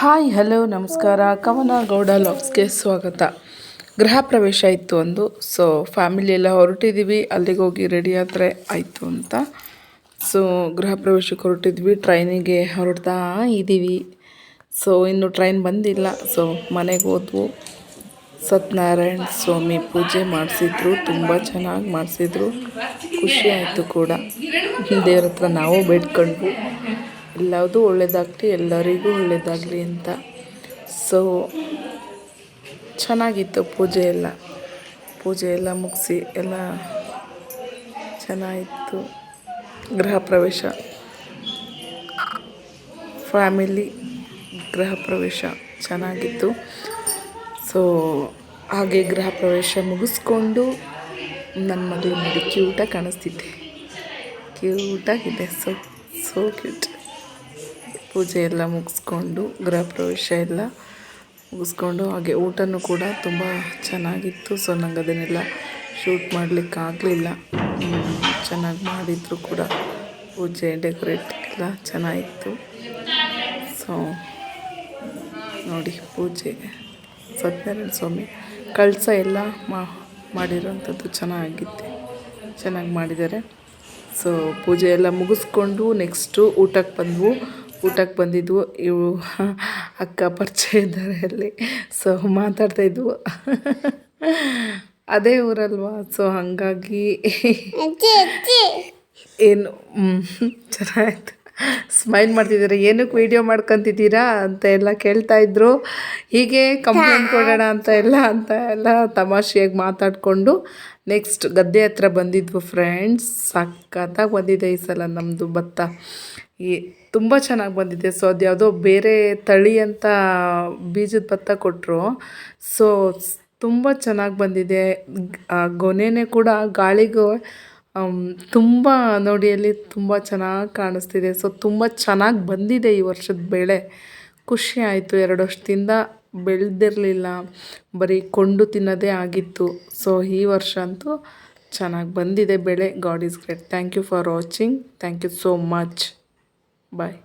Hi, hello, ನಮಸ್ಕಾರ. ಕವನ ಗೌಡ ಲಾಗ್ಸ್ಗೆ ಸ್ವಾಗತ. ಗೃಹ ಪ್ರವೇಶ ಇತ್ತು ಒಂದು ಸೊ ಫ್ಯಾಮಿಲಿ ಎಲ್ಲ ಹೊರಟಿದ್ದೀವಿ ಅಲ್ಲಿಗೆ ಹೋಗಿ ರೆಡಿ ಆದರೆ ಆಯಿತು ಅಂತ. ಸೊ ಗೃಹ ಪ್ರವೇಶಕ್ಕೆ ಹೊರಟಿದ್ವಿ. ಟ್ರೈನಿಗೆ ಹೊರಡ್ತಾ ಇದ್ದೀವಿ ಸೊ ಇನ್ನು ಟ್ರೈನ್ ಬಂದಿಲ್ಲ. ಸೊ ಮನೆಗೆ ಹೋದ್ವು. ಸತ್ಯನಾರಾಯಣ ಸ್ವಾಮಿ ಪೂಜೆ ಮಾಡಿಸಿದ್ರು. ತುಂಬ ಚೆನ್ನಾಗಿ ಮಾಡಿಸಿದ್ರು. ಖುಷಿ ಆಯಿತು ಕೂಡ. ದೇವ್ರ ಹತ್ರ ನಾವು ಬೇಡ್ಕೊಂಡ್ವು. ಎಲ್ಲದೂ ಒಳ್ಳೆಯದಾಗಲಿ ಎಲ್ಲರಿಗೂ ಒಳ್ಳೆಯದಾಗಲಿ ಅಂತ. ಸೊ ಚೆನ್ನಾಗಿತ್ತು ಪೂಜೆ ಎಲ್ಲ. ಪೂಜೆ ಎಲ್ಲ ಮುಗಿಸಿ, ಎಲ್ಲ ಚೆನ್ನಾಗಿತ್ತು. ಗೃಹ ಪ್ರವೇಶ. ಫ್ಯಾಮಿಲಿ ಗೃಹ ಪ್ರವೇಶ ಚೆನ್ನಾಗಿತ್ತು. ಸೊ ಹಾಗೆ ಗೃಹ ಪ್ರವೇಶ ಮುಗಿಸ್ಕೊಂಡು ನನ್ನ ಮಗಳು ನೋಡಿ ಕ್ಯೂಟಾಗಿ ಕಾಣಿಸ್ತಿದ್ದೆ ಕ್ಯೂಟಾಗಿದೆ ಸೊ ಸೋ ಕ್ಯೂಟ್ ಪೂಜೆ ಎಲ್ಲ ಮುಗಿಸ್ಕೊಂಡು ಗೃಹ ಪ್ರವೇಶ ಎಲ್ಲ ಮುಗಿಸ್ಕೊಂಡು, ಹಾಗೆ ಊಟನೂ ಕೂಡ ತುಂಬ ಚೆನ್ನಾಗಿತ್ತು. ಸೊ ನಂಗೆ ಅದನ್ನೆಲ್ಲ ಶೂಟ್ ಮಾಡಲಿಕ್ಕಾಗಲಿಲ್ಲ. ಚೆನ್ನಾಗಿ ಮಾಡಿದ್ರು ಕೂಡ ಪೂಜೆ ಡೆಕೋರೇಟ್ ಎಲ್ಲ ಚೆನ್ನಾಗಿತ್ತು. ಸೊ ನೋಡಿ ಪೂಜೆ, ಸತ್ಯನಾರಾಯಣ ಸ್ವಾಮಿ ಕಳಸ ಎಲ್ಲ ಮಾಡಿರೋಂಥದ್ದು ಚೆನ್ನಾಗಿತ್ತು, ಚೆನ್ನಾಗಿ ಮಾಡಿದ್ದಾರೆ. ಸೊ ಪೂಜೆ ಎಲ್ಲ ಮುಗಿಸ್ಕೊಂಡು ನೆಕ್ಸ್ಟು ಊಟಕ್ಕೆ ಬಂದವು. ಊಟಕ್ಕೆ ಬಂದಿದ್ವು. ಇವು ಅಕ್ಕ ಪರಿಚಯ ಇದ್ದಾರೆ ಅಲ್ಲಿ. ಸೊ ಮಾತಾಡ್ತಾಯಿದ್ವು ಅದೇ ಊರಲ್ವಾ? ಸೊ ಹಾಗಾಗಿ ಏನು? ಚೆನ್ನಾಗಿತ್ತು. ಸ್ಮೈಲ್ ಮಾಡ್ತಿದ್ದಾರೆ? ಏನಕ್ಕೆ ವೀಡಿಯೋ ಮಾಡ್ಕೊತಿದ್ದೀರಾ ಅಂತ ಎಲ್ಲ ಕೇಳ್ತಾ ಇದ್ರು. ಹೀಗೆ ಕಂಪ್ಲೇಂಟ್ ಕೊಡೋಣ ಅಂತ ಎಲ್ಲ ಅಂತ ಎಲ್ಲ ತಮಾಷೆಯಾಗಿ ಮಾತಾಡಿಕೊಂಡು ನೆಕ್ಸ್ಟ್ ಗದ್ದೆ ಹತ್ರ ಬಂದಿದ್ವು ಫ್ರೆಂಡ್ಸ್ ಸಖತ್ತಾಗಿ ಬಂದಿದೆ ಈ ಸಲ ನಮ್ಮದು ಭತ್ತ. ಈ ತುಂಬ ಚೆನ್ನಾಗಿ ಬಂದಿದೆ. ಸೊ ಅದು ಯಾವುದೋ ಬೇರೆ ತಳಿ ಅಂತ ಬೀಜದ ಭತ್ತ ಕೊಟ್ಟರು ಸೊ ತುಂಬ ಚೆನ್ನಾಗಿ ಬಂದಿದೆ. ಗೊನೆನೇ ಕೂಡ ಗಾಳಿಗೂ ತುಂಬ ನೋಡಿ ಅಲ್ಲಿ ತುಂಬ ಚೆನ್ನಾಗಿ ಕಾಣಿಸ್ತಿದೆ. ಸೊ ತುಂಬ ಚೆನ್ನಾಗಿ ಬಂದಿದೆ ಈ ವರ್ಷದ ಬೆಳೆ. ಖುಷಿ ಆಯಿತು. ಎರಡು ವರ್ಷದಿಂದ ಬೆಳೆದಿರಲಿಲ್ಲ. ಬರೀ ಕೊಂಡು ತಿನ್ನೋದೇ ಆಗಿತ್ತು. ಸೊ ಈ ವರ್ಷ ಅಂತೂ ಚೆನ್ನಾಗಿ ಬಂದಿದೆ ಬೆಳೆ. God is great thank you for watching thank you so much bye